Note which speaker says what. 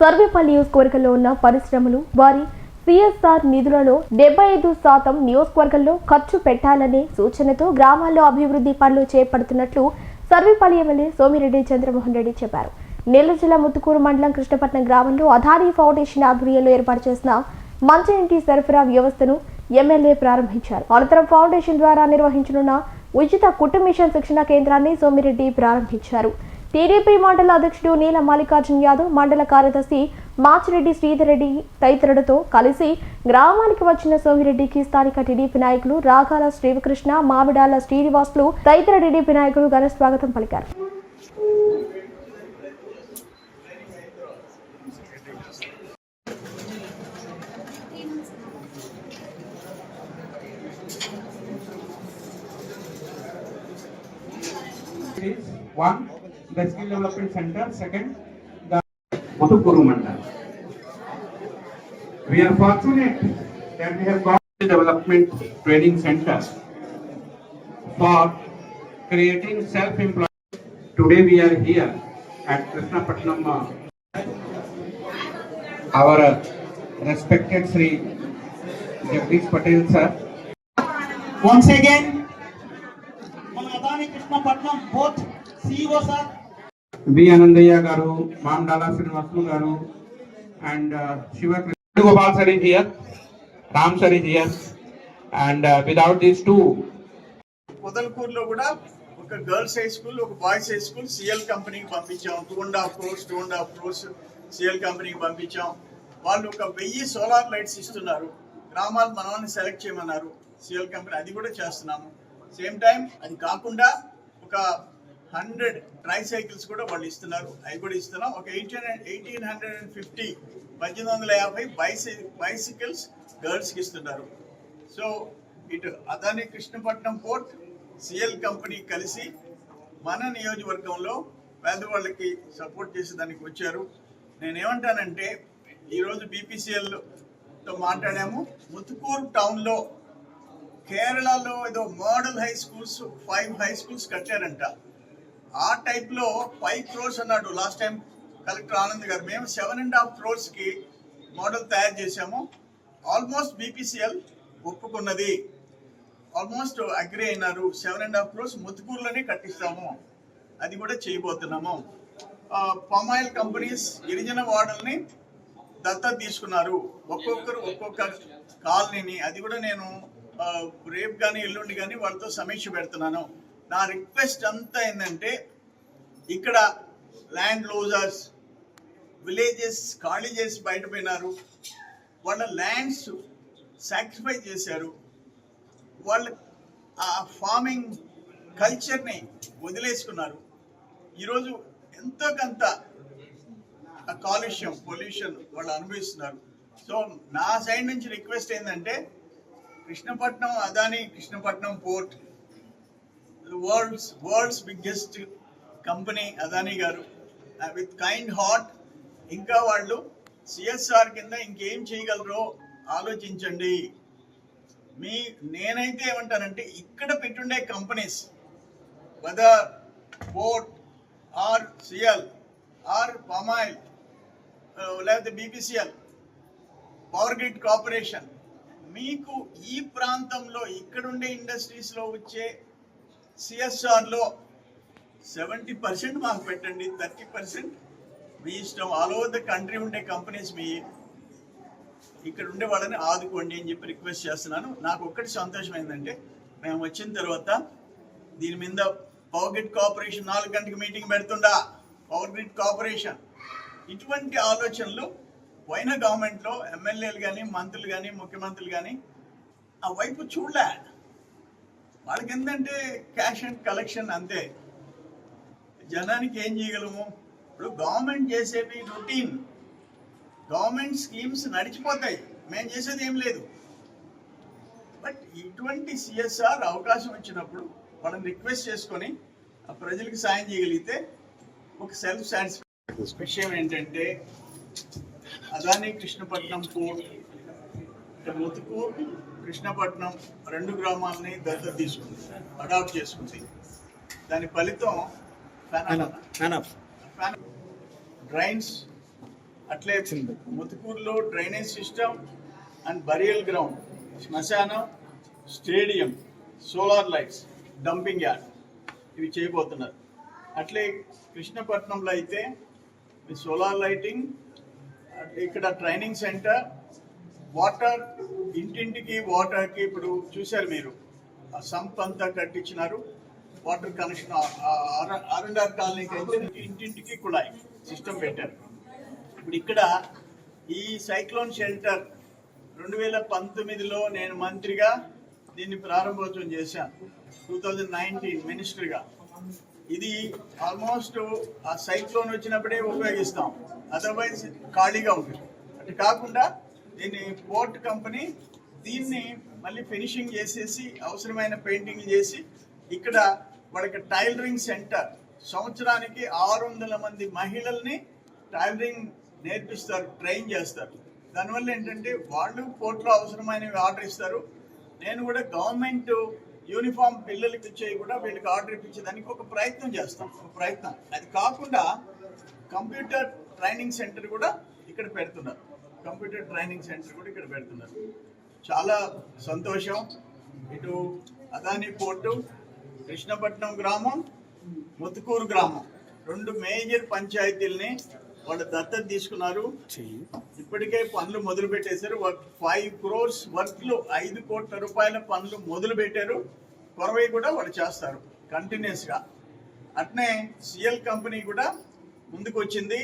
Speaker 1: సర్వేపల్లి నియోజకవర్గంలో ఉన్న పరిశ్రమలు వారి సిఎస్ఆర్ నిధులలో డెబ్బై ఐదు శాతం నియోజకవర్గంలో ఖర్చు పెట్టాలనే సూచనతో గ్రామాల్లో అభివృద్ధి పనులు చేపడుతున్నట్లు సర్వేపల్లి ఎమ్మెల్యే సోమిరెడ్డి చంద్రమోహన్ రెడ్డి చెప్పారు. నెల్లూరు జిల్లా ముత్తుకూరు మండలం కృష్ణపట్నం గ్రామంలో అధారీ ఫౌండేషన్ ఆధ్వర్యంలో ఏర్పాటు చేసిన మంచినీటి సరఫరా వ్యవస్థను ఎమ్మెల్యే ప్రారంభించారు. అనంతరం ఫౌండేషన్ ద్వారా నిర్వహించనున్న ఉచిత కుటుంబ మిషన్ శిక్షణ కేంద్రాన్ని సోమిరెడ్డి ప్రారంభించారు. టీడీపీ మండల అధ్యక్షుడు నీల మల్లికార్జున్ యాదవ్ మండల కార్యదర్శి మాచిరెడ్డి శ్రీధరెడ్డి తదితరులతో కలిసి గ్రామానికి వచ్చిన సోమిరెడ్డికి స్థానిక టీడీపీ నాయకులు రాగాల శ్రీకృష్ణ మామిడాల శ్రీనివాసులు తదితర టీడీపీ నాయకులు ఘన స్వాగతం పలికారు.
Speaker 2: One, the skill development center, second, the Muthukuru Mandal. We are fortunate that we have got the development training center for creating self-employment. Today we are here at Krishnapatnam. uh, Our uh, respected Sri Jagdish Patel sir
Speaker 3: Once again, మన Adani Krishnapatnam both CEO sir
Speaker 2: B Anandaiah garu Mamadala Srinivasulu garu and Shiva Gopal sir is here Ram sir is here and without these two
Speaker 4: పొదలకూరులో కూడా ఒక girls high school ఒక boys high school CL కంపెనీకి పంపించాం. Two and half crores two and half crores CL కంపెనీకి పంపించాం. వాళ్ళు ఒక వెయ్యి సోలార్ లైట్స్ ఇస్తున్నారు. గ్రామాలు మనల్ని సెలెక్ట్ చేయమన్నారు. సిఎల్ కంపెనీ అది కూడా చేస్తున్నాము. సేమ్ టైం అది కాకుండా ఒక హండ్రెడ్ ట్రై సైకిల్స్ కూడా వాళ్ళు ఇస్తున్నారు. అవి కూడా ఇస్తున్నాం. ఒక eighteen eighteen hundred and fifty పద్దెనిమిది వందల యాభై బైసై బైసికల్స్ గర్ల్స్కి ఇస్తున్నారు. సో ఇటు Adani Krishnapatnam port CL company కలిసి మన నియోజకవర్గంలో పేదవాళ్ళకి సపోర్ట్ చేసేదానికి వచ్చారు. నేనేమంటానంటే ఈరోజు బీపీసీఎల్తో మాట్లాడాము. ముతుకూరు టౌన్లో కేరళలో ఏదో model high schools five high schools కట్టారంట. ఆ టైప్లో ఫైవ్ క్రోర్స్ అన్నాడు last time collector Anand garu. మేము సెవెన్ అండ్ హాఫ్ క్రోర్స్కి మోడల్ తయారు చేశాము. ఆల్మోస్ట్ బీపీసీఎల్ ఒప్పుకున్నది. ఆల్మోస్ట్ అగ్రి అయినారు. సెవెన్ అండ్ హాఫ్ క్రోర్స్ ముత్తుకూరులోనే కట్టిస్తాము. అది కూడా చేయబోతున్నాము. పామాయిల్ కంపెనీస్ గిరిజన వార్డుల్ని దత్త తీసుకున్నారు. ఒక్కొక్కరు ఒక్కొక్క కాలనీని. అది కూడా నేను రేపు కానీ ఎల్లుండి కానీ వాళ్ళతో సమీక్ష పెడుతున్నాను. నా రిక్వెస్ట్ అంతా ఏంటంటే ఇక్కడ ల్యాండ్ లూజర్స్ విలేజెస్ ఖాళీ చేసి బయటపోయినారు వాళ్ళ ల్యాండ్స్ సాక్రిఫై చేశారు. వాళ్ళ ఆ ఫార్మింగ్ కల్చర్ని వదిలేసుకున్నారు. ఈరోజు ఎంతో కొంత ఆ కాలుష్యం పొల్యూషన్ వాళ్ళు అనుభవిస్తున్నారు. సో నా సైడ్ నుంచి రిక్వెస్ట్ ఏంటంటే Krishnapatnam Adani Krishnapatnam port world's world's biggest company Adani garu with kind heart ఇంకా వాళ్ళు సిఎస్ఆర్ కింద ఇంకేం చేయగలరో ఆలోచించండి. మీ నేనైతే ఏమంటానంటే ఇక్కడ పెట్టుండే companies whether boat or CL or palm oil లేకపోతే బీపీసీఎల్ పవర్ గ్రిడ్ కార్పొరేషన్ మీకు ఈ ప్రాంతంలో ఇక్కడుండే ఇండస్ట్రీస్లో వచ్చే సిఎస్ఆర్లో సెవెంటీ పర్సెంట్ మాకు పెట్టండి థర్టీ పర్సెంట్ మీ ఇష్టం. ఆల్ ఓవర్ ద కంట్రీ ఉండే కంపెనీస్ మీ ఇక్కడ ఉండే వాళ్ళని ఆదుకోండి అని చెప్పి రిక్వెస్ట్ చేస్తున్నాను. నాకు ఒక్కటి సంతోషం ఏంటంటే మేము వచ్చిన తర్వాత దీని మీద పవర్ గ్రిడ్ కార్పొరేషన్ నాలుగు గంటకి మీటింగ్ పెడుతుండా. పవర్ గ్రిడ్ కార్పొరేషన్ ఇటువంటి ఆలోచనలు పోయిన గవర్నమెంట్లో ఎమ్మెల్యేలు కానీ మంత్రులు కానీ ముఖ్యమంత్రులు కానీ ఆ వైపు చూడలే. వాళ్ళకి ఏంటంటే క్యాష్ అండ్ కలెక్షన్ అంతే. జనానికి ఏం చేయగలము? ఇప్పుడు గవర్నమెంట్ చేసేవి రొటీన్ గవర్నమెంట్ స్కీమ్స్ నడిచిపోతాయి. మేము చేసేది ఏం లేదు. బట్ ఇటువంటి సిఎస్ఆర్ అవకాశం వచ్చినప్పుడు వాళ్ళని రిక్వెస్ట్ చేసుకొని ఆ ప్రజలకు సాయం చేయగలిగితే ఒక సెల్ఫ్ సాటిస్ఫై విషయం ఏంటంటే అదాని కృష్ణపట్నం పోర్ట్ ముతుకు కృష్ణపట్నం రెండు గ్రామాలని దత్తత తీసుకుంది అడాప్ట్ చేసుకుంది. దాని ఫలితం డ్రైన్స్ అట్లే ముతుకూరులో drainage system and burial ground శ్మశానం stadium solar lights dumping yard ఇవి చేయబోతున్నారు. అట్లే కృష్ణపట్నంలో అయితే సోలార్ లైటింగ్ ఇక్కడ ట్రైనింగ్ సెంటర్ వాటర్ ఇంటింటికి వాటర్కి ఇప్పుడు చూశారు మీరు ఆ సంప్ అంతా కట్టించినారు వాటర్ కనెక్షన్ ఆర్ కాలనీకి అయితే ఇంటింటికి కుళాయి సిస్టమ్ పెట్టారు. ఇప్పుడు ఇక్కడ ఈ సైక్లోన్ షెల్టర్ రెండు వేల పంతొమ్మిదిలో నేను మంత్రిగా దీన్ని ప్రారంభోత్సవం చేశాను టూ థౌజండ్ నైన్టీన్ మినిస్టర్గా. ఇది ఆల్మోస్ట్ ఆ సైక్లోన్ వచ్చినప్పుడే ఉపయోగిస్తాం అదర్వైజ్ ఖాళీగా ఉంటుంది. అటు కాకుండా దీన్ని పోర్ట్ కంపెనీ దీన్ని మళ్ళీ ఫినిషింగ్ చేసేసి అవసరమైన పెయింటింగ్ చేసి ఇక్కడ వాళ్ళకి టైలరింగ్ సెంటర్ సంవత్సరానికి ఆరు వందల మంది మహిళల్ని టైలరింగ్ నేర్పిస్తారు ట్రైన్ చేస్తారు. దానివల్ల ఏంటంటే వాళ్ళు పోర్ట్లో అవసరమైనవి ఆర్డర్ ఇస్తారు. నేను కూడా గవర్నమెంట్ యూనిఫామ్ పిల్లలకి ఇచ్చేవి కూడా వీళ్ళకి ఆర్డర్ ఇప్పించేదానికి ఒక ప్రయత్నం చేస్తాం ఒక ప్రయత్నం. అది కాకుండా కంప్యూటర్ ట్రైనింగ్ సెంటర్ కూడా ఇక్కడ పెడుతున్నారు. కంప్యూటర్ ట్రైనింగ్ సెంటర్ కూడా ఇక్కడ పెడుతున్నారు. చాలా సంతోషం. ఇటు అదాని పోర్టు కృష్ణపట్నం గ్రామం ముతుకూరు గ్రామం. రెండు మేజర్ పంచాయతీల్ని వాళ్ళు దత్తత తీసుకున్నారు. ఇప్పటికే పనులు మొదలు పెట్టేశారు. ఫైవ్ క్రోర్స్ వర్క్లు ఐదు కోట్ల రూపాయల పనులు మొదలు పెట్టారు. కొరవై కూడా వాళ్ళు చేస్తారు. కంటిన్యూస్గా అట్నే సిఎల్ కంపెనీ కూడా ముందుకు వచ్చింది